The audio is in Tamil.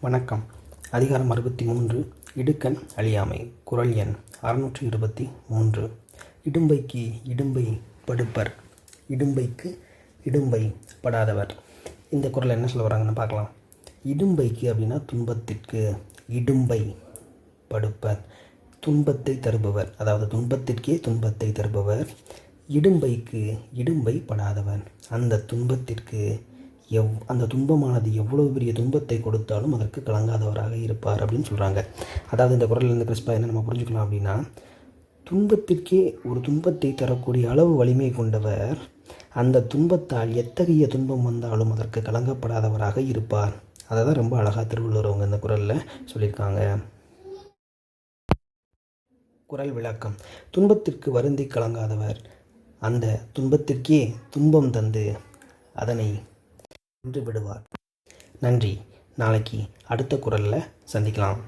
வணக்கம். அதிகாரம் அறுபத்தி மூன்று இடுக்கண் அழியாமை குரல் எண் அறுநூற்றி இருபத்தி மூன்று. இடும்பைக்கு இடும்பை படுப்பர் இடும்பைக்கு இடும்பை படாதவர். இந்த குரல் என்ன சொல்ல வராங்கன்னு பார்க்கலாம். இடும்பைக்கு அப்படின்னா துன்பத்திற்கு இடும்பை படுப்பர் துன்பத்தை தருபவர். அதாவது துன்பத்திற்கே துன்பத்தை தருபவர். இடும்பைக்கு இடும்பை படாதவர். அந்த துன்பத்திற்கு எவ் அந்த துன்பமானது எவ்வளவு பெரிய துன்பத்தை கொடுத்தாலும் அதற்கு கலங்காதவராக இருப்பார் அப்படின்னு சொல்கிறாங்க அதாவது இந்த குரலில் கிறிஸ்பா என்ன நம்ம புரிஞ்சுக்கலாம் அப்படின்னா துன்பத்திற்கே ஒரு துன்பத்தை தரக்கூடிய அளவு வலிமை கொண்டவர் அந்த துன்பத்தால் எத்தகைய துன்பம் வந்தாலும் அதற்கு கலங்கப்படாதவராக இருப்பார். அதை தான் ரொம்ப அழகாக திருவள்ளுவர் அவங்க இந்த குரலில் சொல்லியிருக்காங்க. குரல் விளக்கம். துன்பத்திற்கு வருந்தி கலங்காதவர் அந்த துன்பத்திற்கே துன்பம் தந்து அதனை நின்று விடுவார். நன்றி. நாளைக்கு அடுத்த குரலில் சந்திக்கலாம்.